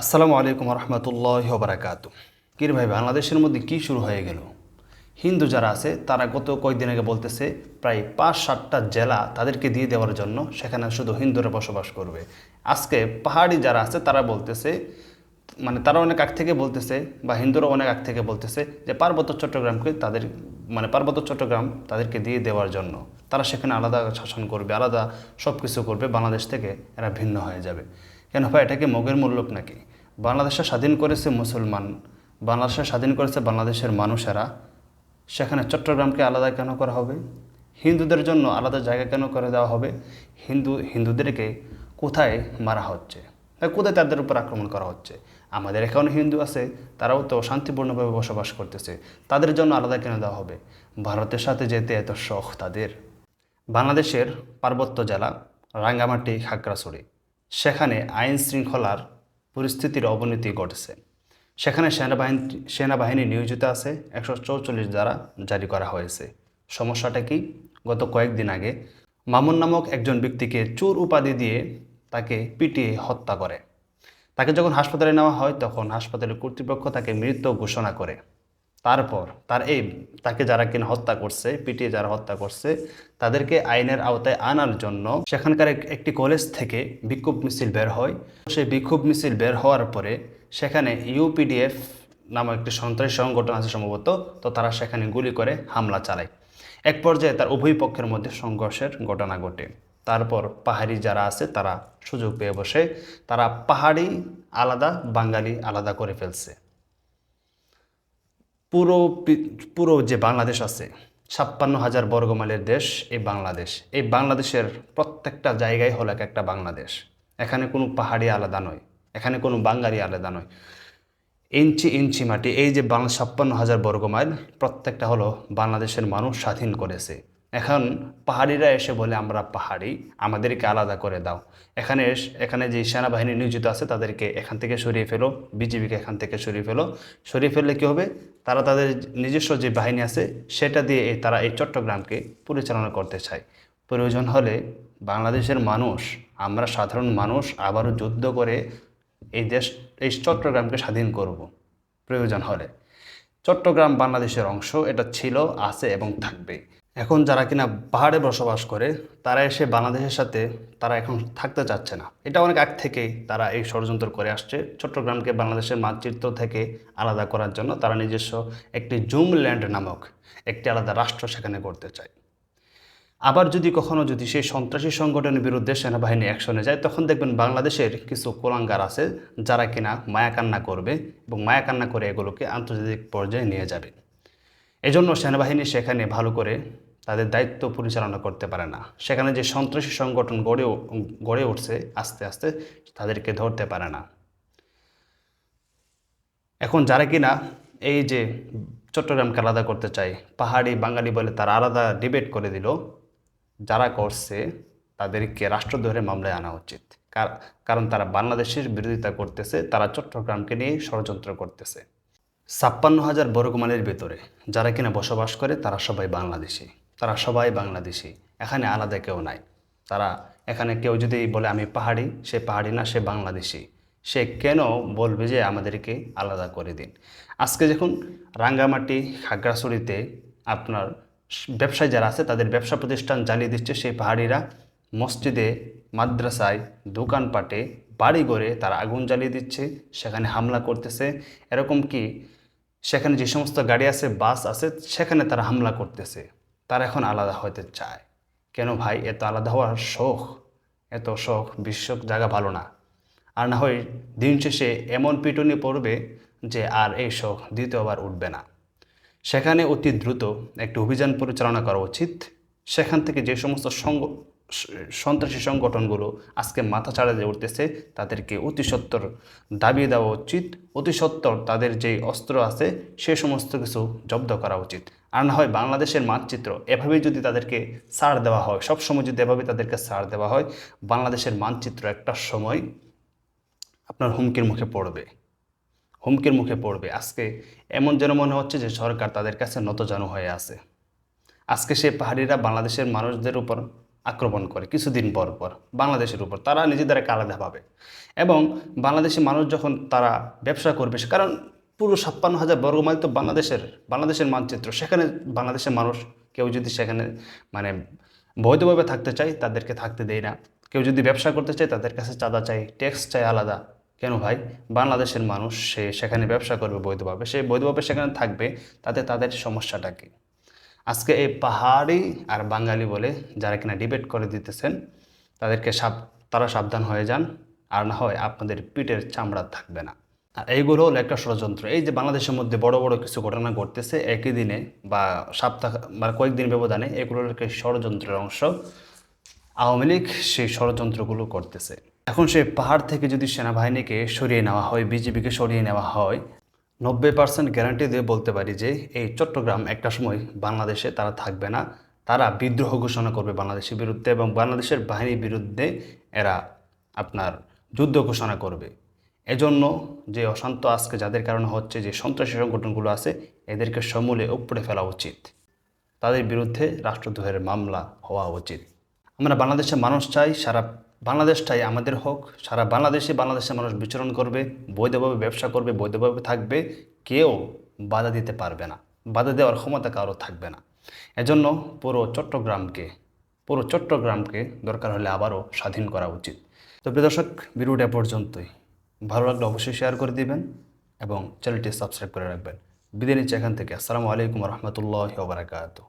আসসালামু আলাইকুম রহমতুল্লাহ বারাকাত কির ভাই, বাংলাদেশের মধ্যে কি শুরু হয়ে গেল? হিন্দু যারা আছে, তারা গত কয়েকদিন আগে বলতেছে, প্রায় পাঁচ সাতটা জেলা তাদেরকে দিয়ে দেওয়ার জন্য সেখানে শুধু হিন্দুরা বসবাস করবে। আজকে পাহাড়ি যারা আছে, তারা বলতেছে মানে তারা অনেক আগ থেকে বলতেছে, বা হিন্দুরা অনেক আগ থেকে বলতেছে যে পার্বত্য চট্টগ্রামকে তাদের মানে পার্বত্য চট্টগ্রাম তাদেরকে দিয়ে দেওয়ার জন্য। তারা সেখানে আলাদা শাসন করবে, আলাদা সব কিছু করবে, বাংলাদেশ থেকে এরা ভিন্ন হয়ে যাবে। কেন ভাই এটাকে মগের মূল্যক নাকি? বাংলাদেশে স্বাধীন করেছে মুসলমান, বাংলাদেশে স্বাধীন করেছে বাংলাদেশের মানুষেরা। সেখানে চট্টগ্রামকে আলাদা কেন করা হবে? হিন্দুদের জন্য আলাদা জায়গা কেন করে দেওয়া হবে? হিন্দু, হিন্দুদেরকে কোথায় মারা হচ্ছে? কোথায় তাদের উপর আক্রমণ করা হচ্ছে? আমাদের এখানে হিন্দু আছে, তারাও তো শান্তিপূর্ণভাবে বসবাস করতেছে। তাদের জন্য আলাদা কেন দেওয়া হবে? ভারতের সাথে যেতে এত শখ তাদের? বাংলাদেশের পার্বত্য জেলা, রাঙ্গামাটি, খাগড়াছড়ি। সেখানে আইন শৃঙ্খলার পরিস্থিতির অবনতি ঘটেছে। সেখানে সেনাবাহিনী সেনাবাহিনী নিয়োজিত আছে। একশো চৌচল্লিশ দ্বারা জারি করা হয়েছে। সমস্যাটা কি? গত কয়েকদিন আগে মামুন নামক একজন ব্যক্তিকে চোর উপাধি দিয়ে তাকে পিটিয়ে হত্যা করে। তাকে যখন হাসপাতালে নেওয়া হয়, তখন হাসপাতালের কর্তৃপক্ষ তাকে মৃত্যু ঘোষণা করে। তারপর তার এই, তাকে যারা কিনা হত্যা করছে, পিটিয়ে যারা হত্যা করছে, তাদেরকে আইনের আওতায় আনার জন্য সেখানকার একটি কলেজ থেকে বিক্ষোভ মিছিল বের হয়। সেই বিক্ষোভ মিছিল বের হওয়ার পরে সেখানে ইউপিডিএফ নামক একটি সন্ত্রাসী সংগঠন আছে সম্ভবত, তো তারা সেখানে গুলি করে, হামলা চালায়। এক পর্যায়ে তার উভয় পক্ষের মধ্যে সংঘর্ষের ঘটনা ঘটে। তারপর পাহাড়ি যারা আছে, তারা সুযোগ পেয়ে বসে, তারা পাহাড়ি আলাদা, বাঙালি আলাদা করে ফেলছে। পুরো পুরো যে বাংলাদেশ আছে, ছাপ্পান্ন হাজার বর্গমাইলের দেশ এই বাংলাদেশ। এই বাংলাদেশের প্রত্যেকটা জায়গায় হলো এক একটা বাংলাদেশ। এখানে কোনো পাহাড়ি আলাদা নয়, এখানে কোনো বাঙালি আলাদা নয়। ইঞ্চি ইঞ্চি মাটি, এই যে বাংলা ছাপ্পান্ন হাজার বর্গমাইল, প্রত্যেকটা হলো বাংলাদেশের মানুষ স্বাধীন করেছে। এখন পাহাড়িরা এসে বলে, আমরা পাহাড়ি, আমাদেরকে আলাদা করে দাও। এখানে এখানে যে সেনাবাহিনী নিয়োজিত আছে, তাদেরকে এখান থেকে সরিয়ে ফেলো, বিজিবিকে এখান থেকে সরিয়ে ফেলো। সরিয়ে ফেললে কী হবে? তারা তাদের নিজস্ব যে বাহিনী আছে, সেটা দিয়ে তারা এই চট্টগ্রামকে পরিচালনা করতে চায়। প্রয়োজন হলে বাংলাদেশের মানুষ, আমরা সাধারণ মানুষ, আবারও যুদ্ধ করে এই দেশ, এই চট্টগ্রামকে স্বাধীন করব। প্রয়োজন হলে। চট্টগ্রাম বাংলাদেশের অংশ, এটা ছিল, আছে এবং থাকবে। এখন যারা কিনা পাহাড়ে বসবাস করে, তারা এসে বাংলাদেশের সাথে তারা এখন থাকতে চাচ্ছে না। এটা অনেক আগ থেকেই তারা এই ষড়যন্ত্র করে আসছে। চট্টগ্রামকে বাংলাদেশের মানচিত্র থেকে আলাদা করার জন্য তারা নিজস্ব একটি জুম ল্যান্ড নামক একটি আলাদা রাষ্ট্র সেখানে করতে চায়। আবার যদি কখনো যদি সেই সন্ত্রাসী সংগঠনের বিরুদ্ধে সেনাবাহিনী অ্যাকশনে যায়, তখন দেখবেন বাংলাদেশের কিছু কোলাঙ্গার আছে যারা কিনা মায়াকান্না করবে এবং মায়াকান্না করে এগুলোকে আন্তর্জাতিক পর্যায়ে নিয়ে যাবে। এজন্য সেনাবাহিনী সেখানে ভালো করে তাদের দায়িত্ব পরিচালনা করতে পারে না। সেখানে যে সন্ত্রাসী সংগঠন গড়ে গড়ে উঠছে, আস্তে আস্তে তাদেরকে ধরতে পারে না। এখন যারা কিনা এই যে চট্টগ্রামকে আলাদা করতে চায়, পাহাড়ি বাঙালি বলে তারা আলাদা ডিবেট করে দিল, যারা করছে তাদেরকে রাষ্ট্রদ্রোহের মামলায় আনা উচিত। কার- কারণ তারা বাংলাদেশের বিরোধিতা করতেছে, তারা চট্টগ্রামকে নিয়ে ষড়যন্ত্র করতেছে। ছাপ্পান্ন হাজার বর্গমাইলের ভেতরে যারা কিনা বসবাস করে, তারা সবাই বাংলাদেশি। তারা সবাই বাংলাদেশি, এখানে আলাদা কেউ নাই। তারা এখানে কেউ যদি বলে আমি পাহাড়ি, সে পাহাড়ি না, সে বাংলাদেশি। সে কেন বলবে যে আমাদেরকে আলাদা করে দিন? আজকে যখন রাঙ্গামাটি, খাগড়াছড়িতে আপনার ব্যবসায়ী যারা আছে, তাদের ব্যবসা প্রতিষ্ঠান জ্বালিয়ে দিচ্ছে, সেই পাহাড়িরা মসজিদে, মাদ্রাসায়, দোকানপাটে বাড়ি গড়ে তারা আগুন জ্বালিয়ে দিচ্ছে, সেখানে হামলা করতেছে। এরকম কি? সেখানে যে সমস্ত গাড়ি আছে, বাস আছে, সেখানে তারা হামলা করতেছে। তারা এখন আলাদা হতে চায়। কেন ভাই? এত আলাদা হওয়ার শখ এত শখ বিশ্ব জায়গা ভালো না। আর না হয় দিন শেষে এমন পিটুনি পড়বে যে আর এই শখ দ্বিতীয়বার উঠবে না। সেখানে অতি দ্রুত একটি অভিযান পরিচালনা করা উচিত। সেখান থেকে যে সমস্ত সঙ্গ, সন্ত্রাসী সংগঠনগুলো আজকে মাথা ছাড়া দিয়ে উঠতেছে, তাদেরকে অতি সত্বর দাবি দেওয়া উচিত। অতি সত্বর তাদের যে অস্ত্র আছে, সে সমস্ত কিছু জব্দ করা উচিত। আর না হয় বাংলাদেশের মানচিত্র এভাবেই যদি তাদেরকে সার দেওয়া হয়, সবসময় যদি এভাবে তাদেরকে সার দেওয়া হয়, বাংলাদেশের মানচিত্র একটা সময় আপনার হুমকির মুখে পড়বে। হুমকির মুখে পড়বে। আজকে এমন যেন মনে হচ্ছে যে সরকার তাদের কাছে নতজানু হয়ে আছে। আজকে সে পাহাড়িরা বাংলাদেশের মানুষদের উপর আক্রমণ করে কিছুদিন পর পর, বাংলাদেশের উপর। তারা নিজেদেরকে আলাদা পাবে। এবং বাংলাদেশি মানুষ যখন তারা ব্যবসা করবে, কারণ পুরো ছাপ্পান্ন হাজার বর্গ মাইল তো বাংলাদেশের বাংলাদেশের মানচিত্র। সেখানে বাংলাদেশের মানুষ, কেউ যদি সেখানে মানে বৈধভাবে থাকতে চায়, তাদেরকে থাকতে দেয় না। কেউ যদি ব্যবসা করতে চায়, তাদের কাছে চাঁদা চাই, ট্যাক্স চাই আলাদা। কেন ভাই? বাংলাদেশের মানুষ, সে সেখানে ব্যবসা করবে বৈধভাবে। সে বৈধভাবে সেখানে থাকবে, তাতে তাদের সমস্যাটা কী? আজকে এই পাহাড়ি আর বাঙালি বলে যারা কিনা ডিবেট করে দিতেছেন, তাদেরকে সাব, তারা সাবধান হয়ে যান। আর না হয় আপনাদের পিঠের চামড়া থাকবে না। আর এইগুলো হলো একটা ষড়যন্ত্র। এই যে বাংলাদেশের মধ্যে বড় বড় কিছু ঘটনা ঘটতেছে, একই দিনে বা সপ্তাহ বা কয়েকদিন ব্যবধানে এগুলোর একটা ষড়যন্ত্রের অংশ আওয়ামী লীগ সেই ষড়যন্ত্রগুলো করতেছে। এখন সেই পাহাড় থেকে যদি সেনাবাহিনীকে সরিয়ে নেওয়া হয়, বিজেপিকে সরিয়ে নেওয়া হয়, নব্বই পার্সেন্ট গ্যারান্টি দিয়ে বলতে পারি যে এই চট্টগ্রাম একটা সময় বাংলাদেশে তারা থাকবে না। তারা বিদ্রোহ ঘোষণা করবে বাংলাদেশের বিরুদ্ধে এবং বাংলাদেশের বাহিনীর বিরুদ্ধে এরা আপনার যুদ্ধ ঘোষণা করবে। এজন্য যে অশান্ত আজকে যাদের কারণে হচ্ছে যে সন্ত্রাসী সংগঠনগুলো আছে, এদেরকে সমূলে উপড়ে ফেলা উচিত। তাদের বিরুদ্ধে রাষ্ট্রদ্রোহের মামলা হওয়া উচিত। আমরা বাংলাদেশের মানুষ চাই, সারা বাংলাদেশটাই আমাদের হোক, সারা বাংলাদেশে বাংলাদেশের মানুষ বিচরণ করবে, বৈধভাবে ব্যবসা করবে, বৈধভাবে থাকবে, কেউ বাধা দিতে পারবে না। বাধা দেওয়ার ক্ষমতা কারও থাকবে না। এজন্য পুরো চট্টগ্রামকে পুরো চট্টগ্রামকে দরকার হলে আবারও স্বাধীন করা উচিত। তো প্রিয় দর্শক এ পর্যন্তই। ভালো লাগলে অবশ্যই শেয়ার করে দিবেন এবং চ্যানেলটি সাবস্ক্রাইব করে রাখবেন। বিদায় নিচ্ছি এখান থেকে। আসসালামু আলাইকুম রহমতুল্লাহ বারাকাতু